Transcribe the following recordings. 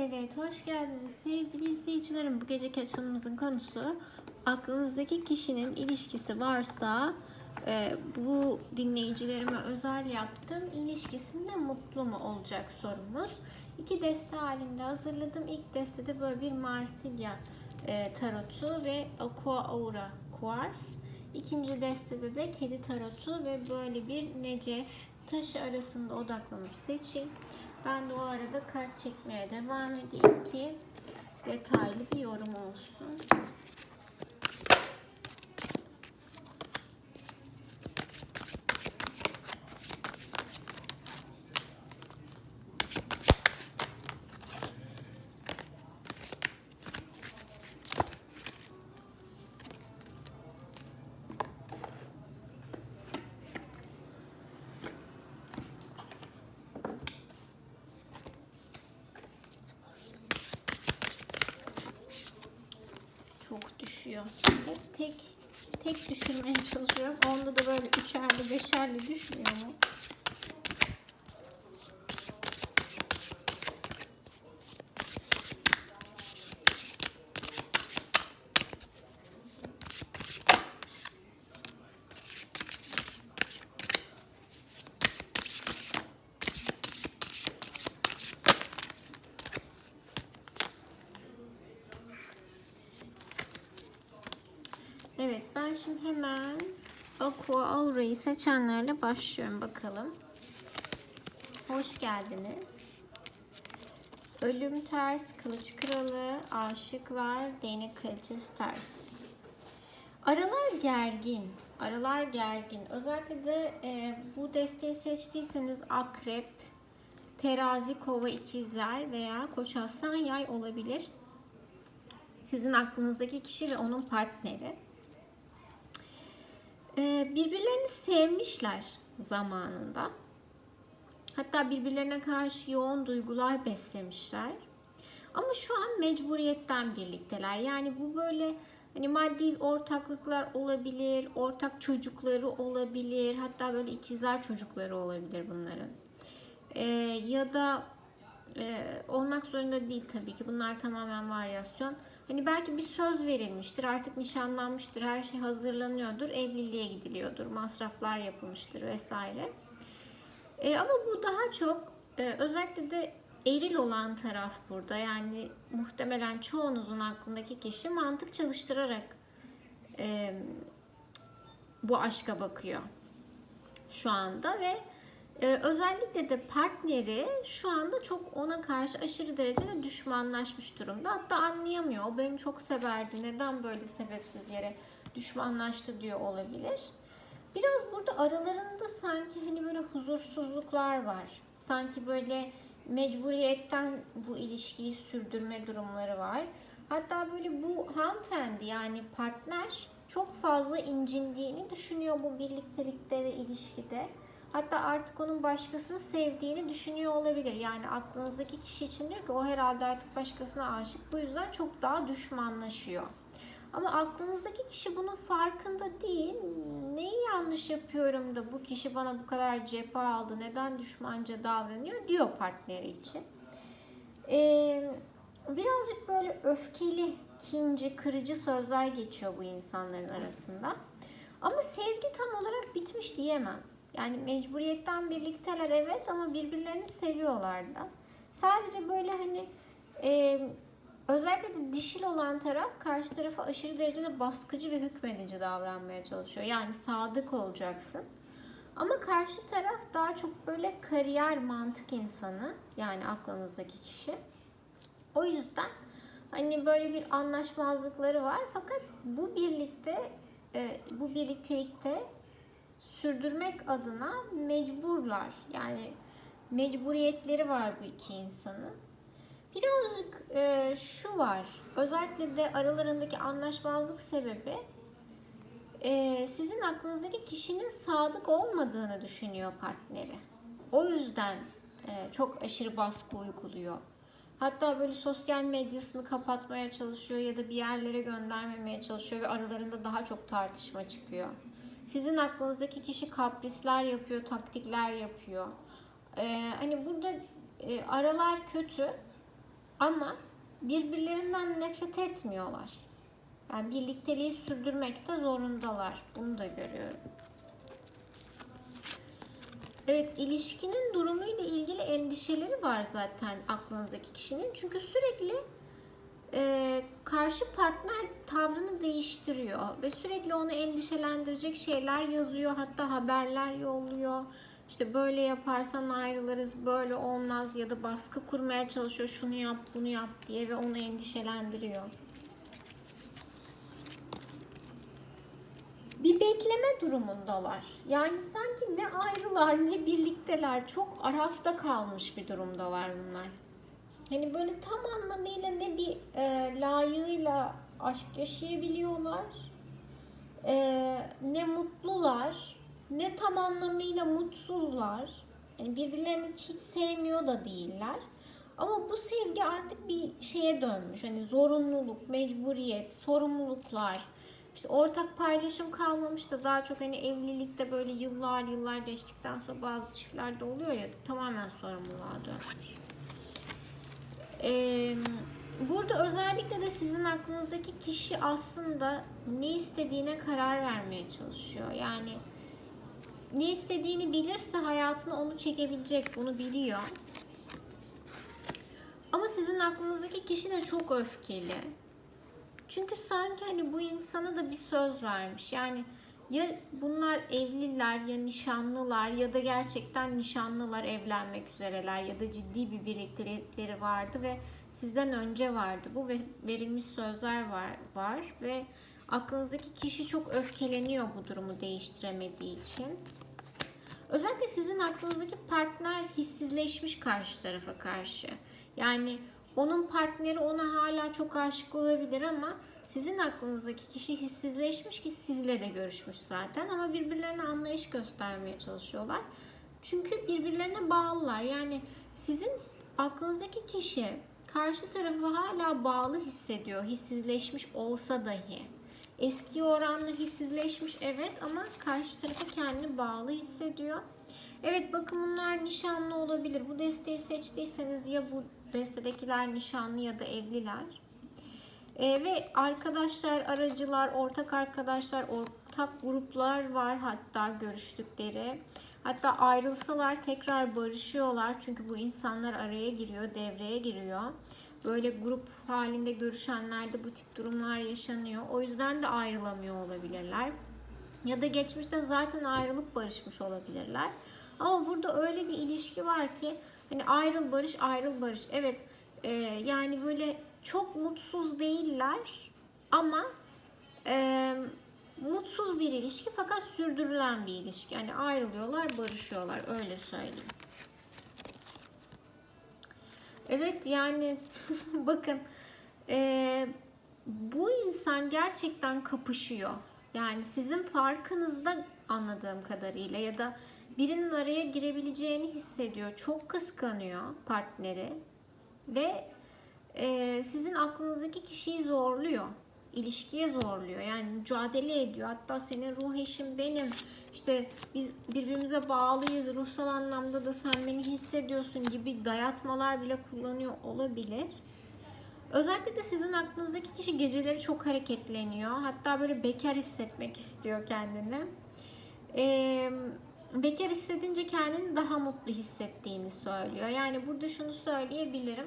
Evet, hoş geldiniz sevgili izleyicilerim. Bu geceki açılımımızın konusu aklınızdaki kişinin ilişkisi varsa e, bu dinleyicilerime özel yaptım. İlişkisinde mutlu mu olacak sorumuz. İki deste halinde hazırladım. İlk destede böyle bir Marsilya e, tarotu ve Aqua Aura Quartz. İkinci destede de kedi tarotu ve böyle bir necef taşı arasında odaklanıp seçin. Ben de o arada kart çekmeye devam edeyim ki detaylı bir yorum olsun. Tek düşürmeye çalışıyorum. Onda da böyle üçerli beşerli düşmüyor mu? Evet ben şimdi hemen Aqua Aura'yı seçenlerle başlıyorum bakalım. Hoş geldiniz. Ölüm ters, kılıç kralı, aşıklar, değnek kraliçesi ters. Aralar gergin. Aralar gergin. Özellikle de e, bu desteği seçtiyseniz akrep, terazi, kova, ikizler veya koç aslan yay olabilir. Sizin aklınızdaki kişi ve onun partneri. Ee, birbirlerini sevmişler zamanında. Hatta birbirlerine karşı yoğun duygular beslemişler. Ama şu an mecburiyetten birlikteler. Yani bu böyle hani maddi ortaklıklar olabilir, ortak çocukları olabilir, hatta böyle ikizler çocukları olabilir bunların. Ee, ya da e, olmak zorunda değil tabii ki. Bunlar tamamen varyasyon. Hani belki bir söz verilmiştir, artık nişanlanmıştır, her şey hazırlanıyordur, evliliğe gidiliyordur, masraflar yapılmıştır vesaire. E, ama bu daha çok e, özellikle de eril olan taraf burada. Yani muhtemelen çoğunuzun aklındaki kişi mantık çalıştırarak e, bu aşka bakıyor şu anda ve ee, özellikle de partneri şu anda çok ona karşı aşırı derecede düşmanlaşmış durumda. Hatta anlayamıyor. O beni çok severdi. Neden böyle sebepsiz yere düşmanlaştı diyor olabilir. Biraz burada aralarında sanki hani böyle huzursuzluklar var. Sanki böyle mecburiyetten bu ilişkiyi sürdürme durumları var. Hatta böyle bu hanımefendi yani partner çok fazla incindiğini düşünüyor bu birliktelikte ve ilişkide. Hatta artık onun başkasını sevdiğini düşünüyor olabilir. Yani aklınızdaki kişi için diyor ki o herhalde artık başkasına aşık. Bu yüzden çok daha düşmanlaşıyor. Ama aklınızdaki kişi bunun farkında değil. Neyi yanlış yapıyorum da bu kişi bana bu kadar cephe aldı, neden düşmanca davranıyor diyor partneri için. Ee, birazcık böyle öfkeli, kinci, kırıcı sözler geçiyor bu insanların arasında. Ama sevgi tam olarak bitmiş diyemem. Yani mecburiyetten birlikteler evet ama birbirlerini seviyorlar da. Sadece böyle hani e, özellikle de dişil olan taraf karşı tarafa aşırı derecede baskıcı ve hükmedici davranmaya çalışıyor. Yani sadık olacaksın. Ama karşı taraf daha çok böyle kariyer mantık insanı. Yani aklınızdaki kişi. O yüzden hani böyle bir anlaşmazlıkları var. Fakat bu birlikte e, bu birliktelikte sürdürmek adına mecburlar. Yani mecburiyetleri var bu iki insanın. Birazcık e, şu var. Özellikle de aralarındaki anlaşmazlık sebebi e, sizin aklınızdaki kişinin sadık olmadığını düşünüyor partneri. O yüzden e, çok aşırı baskı uyguluyor. Hatta böyle sosyal medyasını kapatmaya çalışıyor ya da bir yerlere göndermemeye çalışıyor ve aralarında daha çok tartışma çıkıyor. Sizin aklınızdaki kişi kaprisler yapıyor, taktikler yapıyor. Ee, hani burada e, aralar kötü. Ama birbirlerinden nefret etmiyorlar. Yani birlikteliği sürdürmekte zorundalar. Bunu da görüyorum. Evet, ilişkinin durumuyla ilgili endişeleri var zaten aklınızdaki kişinin. Çünkü sürekli e, karşı partner tavrını değiştiriyor ve sürekli onu endişelendirecek şeyler yazıyor. Hatta haberler yolluyor. İşte böyle yaparsan ayrılırız, böyle olmaz ya da baskı kurmaya çalışıyor. Şunu yap, bunu yap diye ve onu endişelendiriyor. bir bekleme durumundalar. Yani sanki ne ayrılar ne birlikteler. Çok arafta kalmış bir durumdalar bunlar. Hani böyle tam anlamıyla ne bir e, layığıyla aşk yaşayabiliyorlar, e, ne mutlular, ne tam anlamıyla mutsuzlar. Yani birbirlerini hiç sevmiyor da değiller. Ama bu sevgi artık bir şeye dönmüş. Hani zorunluluk, mecburiyet, sorumluluklar, işte ortak paylaşım kalmamış da daha çok hani evlilikte böyle yıllar yıllar geçtikten sonra bazı çiftlerde oluyor ya tamamen sorumluluğa dönmüş. Ee, burada özellikle de sizin aklınızdaki kişi aslında ne istediğine karar vermeye çalışıyor. Yani ne istediğini bilirse hayatına onu çekebilecek, bunu biliyor. Ama sizin aklınızdaki kişi de çok öfkeli. Çünkü sanki hani bu insana da bir söz vermiş. Yani ya bunlar evliler ya nişanlılar ya da gerçekten nişanlılar evlenmek üzereler ya da ciddi bir birliktelikleri vardı ve sizden önce vardı bu ve verilmiş sözler var, var ve aklınızdaki kişi çok öfkeleniyor bu durumu değiştiremediği için. Özellikle sizin aklınızdaki partner hissizleşmiş karşı tarafa karşı. Yani onun partneri ona hala çok aşık olabilir ama sizin aklınızdaki kişi hissizleşmiş ki sizle de görüşmüş zaten ama birbirlerine anlayış göstermeye çalışıyorlar. Çünkü birbirlerine bağlılar. Yani sizin aklınızdaki kişi karşı tarafı hala bağlı hissediyor. Hissizleşmiş olsa dahi. Eski oranla hissizleşmiş evet ama karşı tarafa kendini bağlı hissediyor. Evet bakın bunlar nişanlı olabilir. Bu desteği seçtiyseniz ya bu destedekiler nişanlı ya da evliler. Ee, ve arkadaşlar, aracılar, ortak arkadaşlar, ortak gruplar var hatta görüştükleri. Hatta ayrılsalar tekrar barışıyorlar. Çünkü bu insanlar araya giriyor, devreye giriyor. Böyle grup halinde görüşenlerde bu tip durumlar yaşanıyor. O yüzden de ayrılamıyor olabilirler. Ya da geçmişte zaten ayrılıp barışmış olabilirler. Ama burada öyle bir ilişki var ki hani ayrıl barış ayrıl barış. Evet e, yani böyle çok mutsuz değiller ama e, mutsuz bir ilişki fakat sürdürülen bir ilişki. Yani ayrılıyorlar barışıyorlar öyle söyleyeyim. Evet yani bakın e, bu insan gerçekten kapışıyor. Yani sizin farkınızda anladığım kadarıyla ya da birinin araya girebileceğini hissediyor. Çok kıskanıyor partneri ve e, sizin aklınızdaki kişiyi zorluyor. ilişkiye zorluyor. Yani mücadele ediyor. Hatta senin ruh eşin benim. İşte biz birbirimize bağlıyız. Ruhsal anlamda da sen beni hissediyorsun gibi dayatmalar bile kullanıyor olabilir. Özellikle de sizin aklınızdaki kişi geceleri çok hareketleniyor. Hatta böyle bekar hissetmek istiyor kendini. Ee, bekar hissedince kendini daha mutlu hissettiğini söylüyor. Yani burada şunu söyleyebilirim.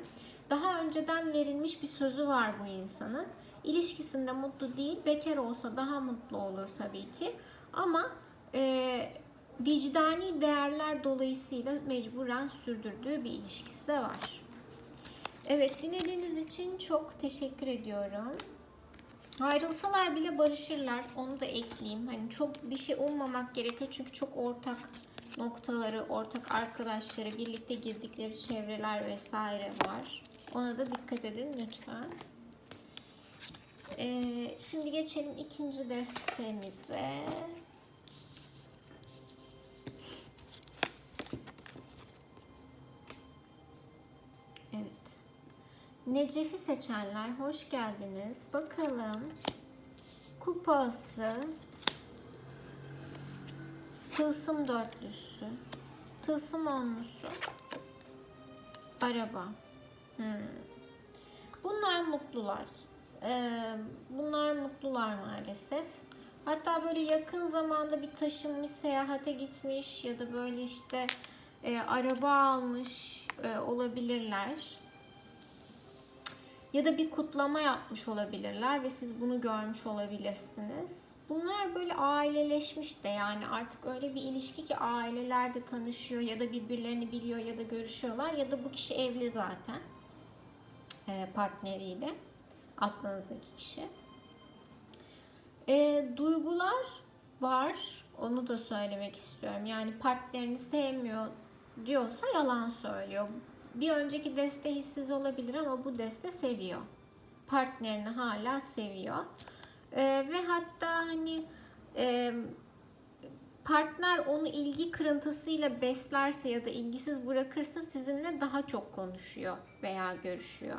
Daha önceden verilmiş bir sözü var bu insanın. İlişkisinde mutlu değil, bekar olsa daha mutlu olur tabii ki. Ama e, vicdani değerler dolayısıyla mecburen sürdürdüğü bir ilişkisi de var. Evet dinlediğiniz için çok teşekkür ediyorum. Ayrılsalar bile barışırlar. Onu da ekleyeyim. Hani çok bir şey ummamak gerekiyor çünkü çok ortak noktaları, ortak arkadaşları, birlikte girdikleri çevreler vesaire var. Ona da dikkat edin lütfen. Ee, şimdi geçelim ikinci destemize. Evet. Necef'i seçenler hoş geldiniz. Bakalım. Kupası. Tılsım dörtlüsü. Tılsım onlusu. Araba. Hmm. Bunlar mutlular. Ee, bunlar mutlular maalesef. Hatta böyle yakın zamanda bir taşınmış, seyahate gitmiş ya da böyle işte e, araba almış e, olabilirler. Ya da bir kutlama yapmış olabilirler ve siz bunu görmüş olabilirsiniz. Bunlar böyle aileleşmiş de yani artık öyle bir ilişki ki aileler de tanışıyor ya da birbirlerini biliyor ya da görüşüyorlar ya da bu kişi evli zaten partneriyle aklınızdaki kişi. E, duygular var. Onu da söylemek istiyorum. Yani partnerini sevmiyor diyorsa yalan söylüyor. Bir önceki deste hissiz olabilir ama bu deste seviyor. Partnerini hala seviyor. E, ve hatta hani e, partner onu ilgi kırıntısıyla beslerse ya da ilgisiz bırakırsa sizinle daha çok konuşuyor veya görüşüyor.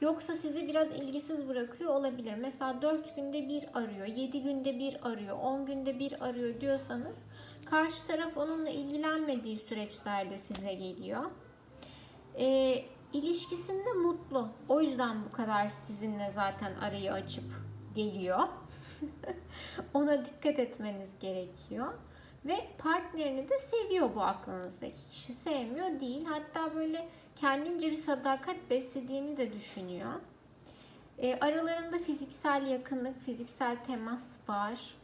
Yoksa sizi biraz ilgisiz bırakıyor olabilir. Mesela 4 günde bir arıyor, 7 günde bir arıyor, 10 günde bir arıyor diyorsanız karşı taraf onunla ilgilenmediği süreçlerde size geliyor. E, ilişkisinde mutlu. O yüzden bu kadar sizinle zaten arayı açıp geliyor. Ona dikkat etmeniz gerekiyor. Ve partnerini de seviyor bu aklınızdaki kişi. Sevmiyor değil. Hatta böyle kendince bir sadakat beslediğini de düşünüyor. E, aralarında fiziksel yakınlık, fiziksel temas var.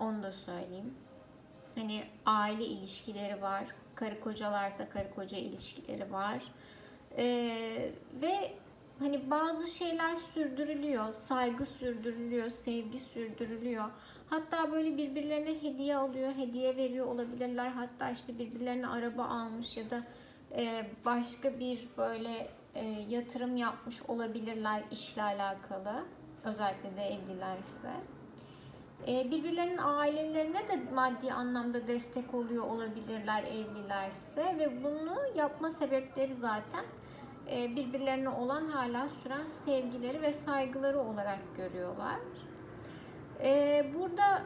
Onu da söyleyeyim. Hani aile ilişkileri var. Karı kocalarsa karı koca ilişkileri var. E, ve hani bazı şeyler sürdürülüyor. Saygı sürdürülüyor, sevgi sürdürülüyor. Hatta böyle birbirlerine hediye alıyor, hediye veriyor olabilirler. Hatta işte birbirlerine araba almış ya da e, başka bir böyle e, yatırım yapmış olabilirler işle alakalı. Özellikle de evlilerse. E, birbirlerinin ailelerine de maddi anlamda destek oluyor olabilirler evlilerse ve bunu yapma sebepleri zaten birbirlerine olan hala süren sevgileri ve saygıları olarak görüyorlar. E, burada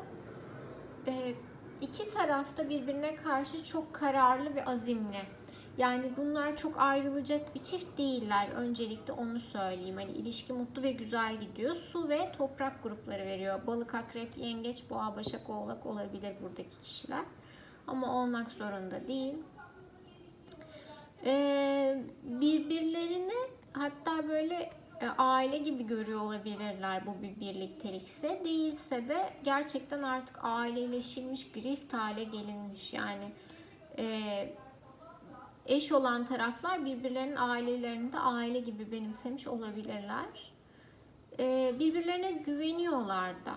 e, iki tarafta birbirine karşı çok kararlı ve azimli. Yani bunlar çok ayrılacak bir çift değiller. Öncelikle onu söyleyeyim. Hani ilişki mutlu ve güzel gidiyor. Su ve toprak grupları veriyor. Balık, akrep, yengeç, boğa, başak, oğlak olabilir buradaki kişiler. Ama olmak zorunda değil. Ee, birbirlerini hatta böyle e, aile gibi görüyor olabilirler bu bir birliktelikse. Değilse de gerçekten artık aileleşilmiş, grift hale gelinmiş. Yani e, eş olan taraflar birbirlerinin ailelerini de aile gibi benimsemiş olabilirler. E, birbirlerine güveniyorlar da.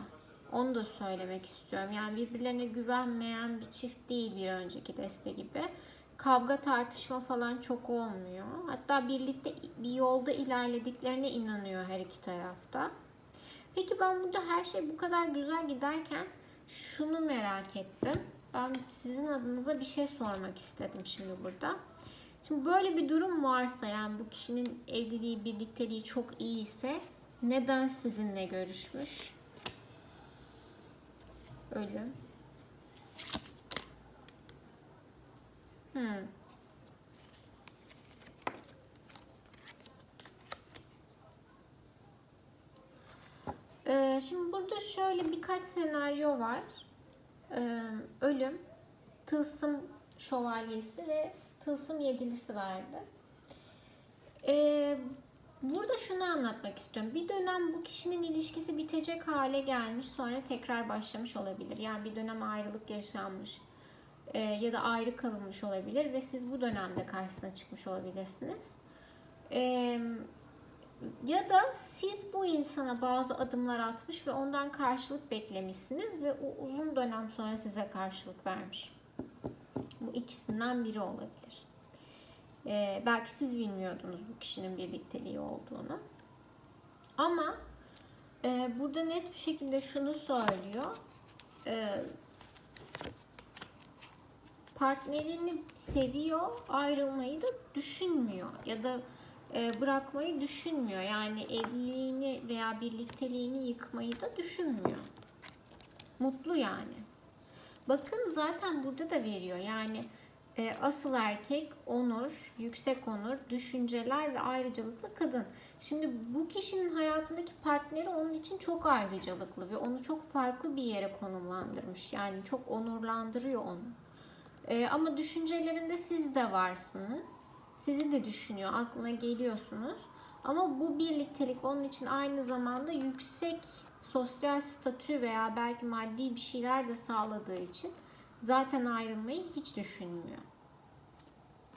Onu da söylemek istiyorum. Yani birbirlerine güvenmeyen bir çift değil bir önceki deste gibi. Kavga tartışma falan çok olmuyor. Hatta birlikte bir yolda ilerlediklerine inanıyor her iki tarafta. Peki ben burada her şey bu kadar güzel giderken şunu merak ettim. Ben sizin adınıza bir şey sormak istedim şimdi burada. Şimdi böyle bir durum varsa yani bu kişinin evliliği, birlikteliği çok iyi ise neden sizinle görüşmüş? Ölüm. Ee, şimdi burada şöyle birkaç senaryo var. Ee, ölüm, tılsım şövalyesi ve tılsım yedilisi vardı. Ee, burada şunu anlatmak istiyorum. Bir dönem bu kişinin ilişkisi bitecek hale gelmiş sonra tekrar başlamış olabilir. Yani bir dönem ayrılık yaşanmış e, ya da ayrı kalınmış olabilir ve siz bu dönemde karşısına çıkmış olabilirsiniz. E, ya da siz bu insana bazı adımlar atmış ve ondan karşılık beklemişsiniz ve o uzun dönem sonra size karşılık vermiş. Bu ikisinden biri olabilir. E, belki siz bilmiyordunuz bu kişinin birlikteliği olduğunu. Ama e, burada net bir şekilde şunu söylüyor. E, partnerini seviyor, ayrılmayı da düşünmüyor ya da e, bırakmayı düşünmüyor. Yani evliliğini veya birlikteliğini yıkmayı da düşünmüyor. Mutlu yani. Bakın zaten burada da veriyor. Yani e, asıl erkek, onur, yüksek onur, düşünceler ve ayrıcalıklı kadın. Şimdi bu kişinin hayatındaki partneri onun için çok ayrıcalıklı ve onu çok farklı bir yere konumlandırmış. Yani çok onurlandırıyor onu. E, ama düşüncelerinde siz de varsınız. Sizi de düşünüyor, aklına geliyorsunuz. Ama bu birliktelik onun için aynı zamanda yüksek sosyal statü veya belki maddi bir şeyler de sağladığı için zaten ayrılmayı hiç düşünmüyor.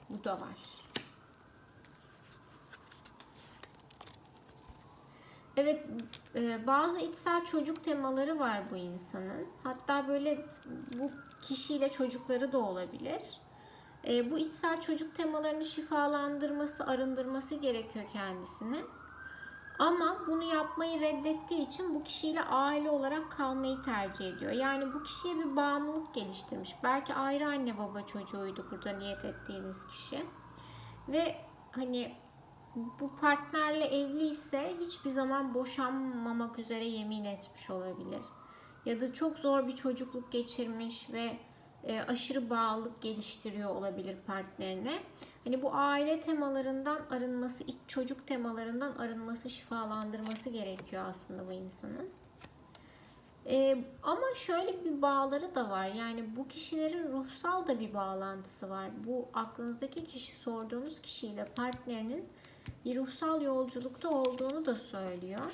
Bu da var. Evet, e, bazı içsel çocuk temaları var bu insanın. Hatta böyle bu kişiyle çocukları da olabilir. E, bu içsel çocuk temalarını şifalandırması, arındırması gerekiyor kendisine. Ama bunu yapmayı reddettiği için bu kişiyle aile olarak kalmayı tercih ediyor. Yani bu kişiye bir bağımlılık geliştirmiş. Belki ayrı anne baba çocuğuydu burada niyet ettiğiniz kişi. Ve hani bu partnerle evliyse hiçbir zaman boşanmamak üzere yemin etmiş olabilir. Ya da çok zor bir çocukluk geçirmiş ve e, aşırı bağlılık geliştiriyor olabilir partnerine. Hani bu aile temalarından arınması, iç çocuk temalarından arınması, şifalandırması gerekiyor aslında bu insanın. Ee, ama şöyle bir bağları da var. Yani bu kişilerin ruhsal da bir bağlantısı var. Bu aklınızdaki kişi sorduğunuz kişiyle partnerinin bir ruhsal yolculukta olduğunu da söylüyor.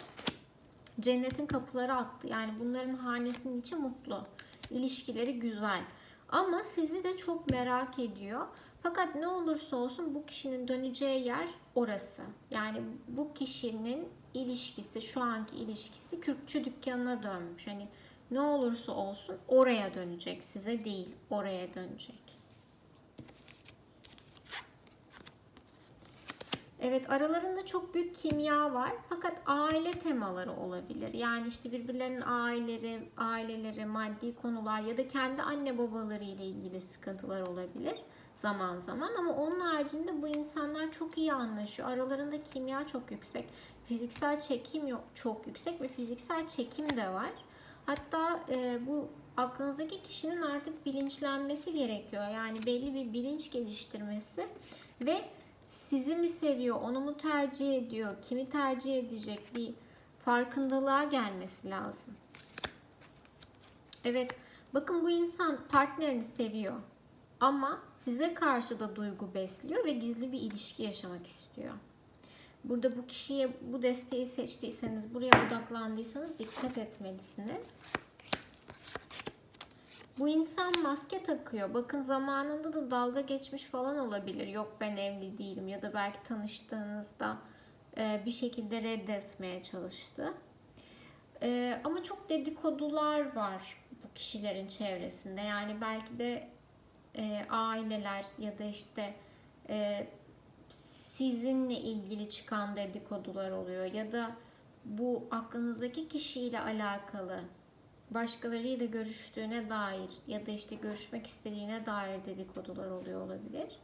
Cennetin kapıları attı. Yani bunların hanesinin içi mutlu. İlişkileri güzel. Ama sizi de çok merak ediyor. Fakat ne olursa olsun bu kişinin döneceği yer orası. Yani bu kişinin ilişkisi, şu anki ilişkisi kürkçü dükkanına dönmüş. Hani ne olursa olsun oraya dönecek, size değil, oraya dönecek. Evet aralarında çok büyük kimya var fakat aile temaları olabilir. Yani işte birbirlerinin aileleri, aileleri, maddi konular ya da kendi anne babaları ile ilgili sıkıntılar olabilir zaman zaman ama onun haricinde bu insanlar çok iyi anlaşıyor. Aralarında kimya çok yüksek. Fiziksel çekim yok, çok yüksek ve fiziksel çekim de var. Hatta e, bu aklınızdaki kişinin artık bilinçlenmesi gerekiyor. Yani belli bir bilinç geliştirmesi ve sizi mi seviyor, onu mu tercih ediyor, kimi tercih edecek bir farkındalığa gelmesi lazım. Evet, bakın bu insan partnerini seviyor. Ama size karşı da duygu besliyor ve gizli bir ilişki yaşamak istiyor. Burada bu kişiye bu desteği seçtiyseniz, buraya odaklandıysanız dikkat etmelisiniz. Bu insan maske takıyor. Bakın zamanında da dalga geçmiş falan olabilir. Yok ben evli değilim ya da belki tanıştığınızda e, bir şekilde reddetmeye çalıştı. E, ama çok dedikodular var bu kişilerin çevresinde. Yani belki de e, aileler ya da işte sizinle ilgili çıkan dedikodular oluyor ya da bu aklınızdaki kişiyle alakalı başkalarıyla görüştüğüne dair ya da işte görüşmek istediğine dair dedikodular oluyor olabilir.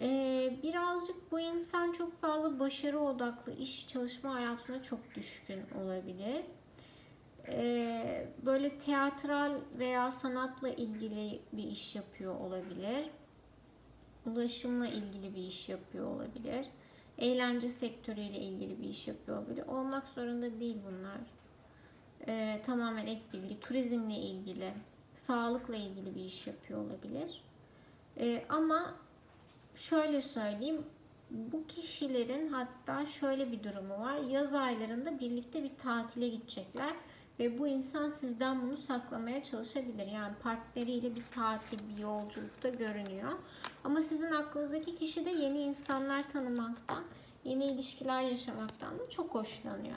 Ee, birazcık bu insan çok fazla başarı odaklı iş çalışma hayatına çok düşkün olabilir. Ee, böyle teatral veya sanatla ilgili bir iş yapıyor olabilir. Ulaşımla ilgili bir iş yapıyor olabilir. Eğlence sektörüyle ilgili bir iş yapıyor olabilir. Olmak zorunda değil bunlar e, tamamen ek bilgi, turizmle ilgili, sağlıkla ilgili bir iş yapıyor olabilir. E, ama şöyle söyleyeyim, bu kişilerin hatta şöyle bir durumu var. Yaz aylarında birlikte bir tatile gidecekler ve bu insan sizden bunu saklamaya çalışabilir. Yani partneriyle bir tatil, bir yolculukta görünüyor. Ama sizin aklınızdaki kişi de yeni insanlar tanımaktan, yeni ilişkiler yaşamaktan da çok hoşlanıyor.